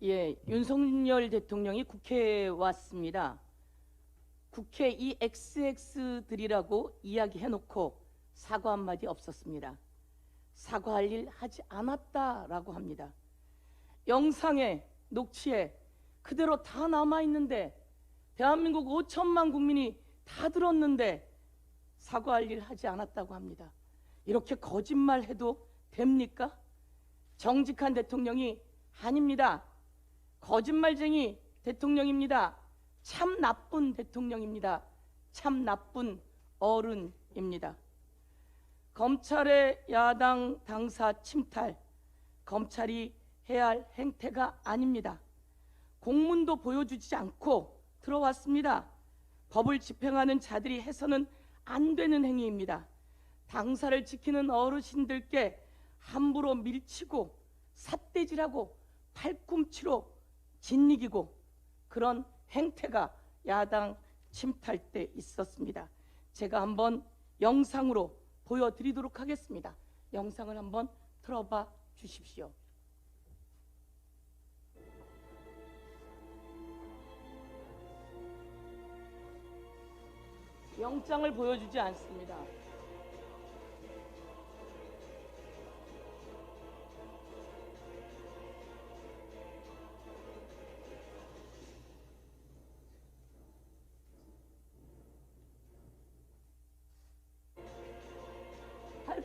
예, 윤석열 대통령이 국회에 왔습니다. 국회 이 XX들이라고 이야기해놓고 사과 한마디 없었습니다. 사과할 일 하지 않았다라고 합니다. 영상에 녹취에 그대로 다 남아있는데 대한민국 5천만 국민이 다 들었는데 사과할 일 하지 않았다고 합니다. 이렇게 거짓말해도 됩니까? 정직한 대통령이 아닙니다. 거짓말쟁이 대통령입니다. 참 나쁜 대통령입니다. 참 나쁜 어른입니다. 검찰의 야당 당사 침탈, 검찰이 해야 할 행태가 아닙니다. 공문도 보여주지 않고 들어왔습니다. 법을 집행하는 자들이 해서는 안 되는 행위입니다. 당사를 지키는 어르신들께 함부로 밀치고 삿대질하고 팔꿈치로 짓이기고 그런 행태가 야당 침탈 때 있었습니다. 제가 한번 영상으로 보여드리도록 하겠습니다. 영상을 한번 틀어봐 주십시오. 영장을 보여주지 않습니다.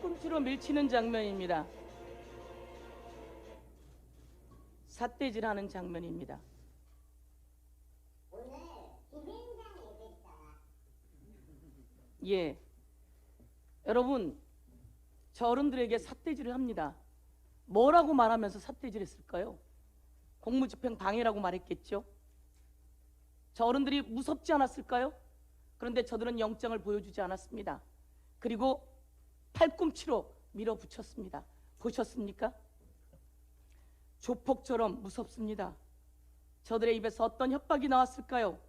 팔꿈치로 밀치는 장면입니다. 삿대질하는 장면입니다. 예. 여러분, 저 어른들에게 삿대질을 합니다. 뭐라고 말하면서 삿대질했을까요? 공무집행 방해라고 말했겠죠? 저 어른들이 무섭지 않았을까요? 그런데 저들은 영장을 보여주지 않았습니다. 그리고 팔꿈치로 밀어붙였습니다. 보셨습니까? 조폭처럼 무섭습니다. 저들의 입에서 어떤 협박이 나왔을까요?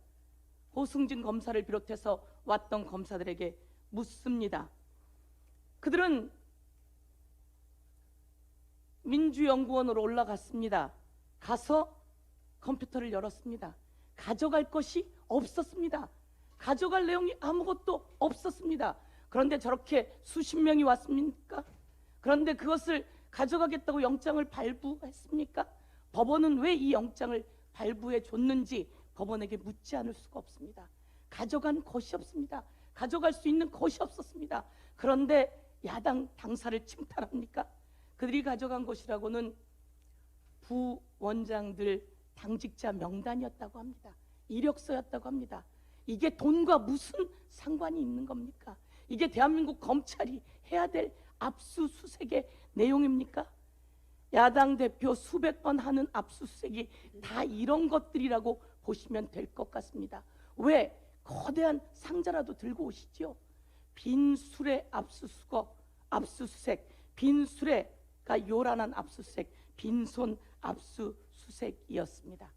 호승진 검사를 비롯해서 왔던 검사들에게 묻습니다. 그들은 민주연구원으로 올라갔습니다. 가서 컴퓨터를 열었습니다. 가져갈 것이 없었습니다. 가져갈 내용이 아무것도 없었습니다. 그런데 저렇게 수십 명이 왔습니까? 그런데 그것을 가져가겠다고 영장을 발부했습니까? 법원은 왜 이 영장을 발부해 줬는지 법원에게 묻지 않을 수가 없습니다. 가져간 것이 없습니다. 가져갈 수 있는 것이 없었습니다. 그런데 야당 당사를 침탈합니까? 그들이 가져간 것이라고는 부원장들 당직자 명단이었다고 합니다. 이력서였다고 합니다. 이게 돈과 무슨 상관이 있는 겁니까? 이게 대한민국 검찰이 해야 될 압수수색의 내용입니까? 야당 대표 수백 번 하는 압수수색이 다 이런 것들이라고 보시면 될 것 같습니다. 왜 거대한 상자라도 들고 오시죠? 빈 술의 압수수거, 압수수색, 빈 술에가 요란한 압수수색, 빈손 압수수색이었습니다.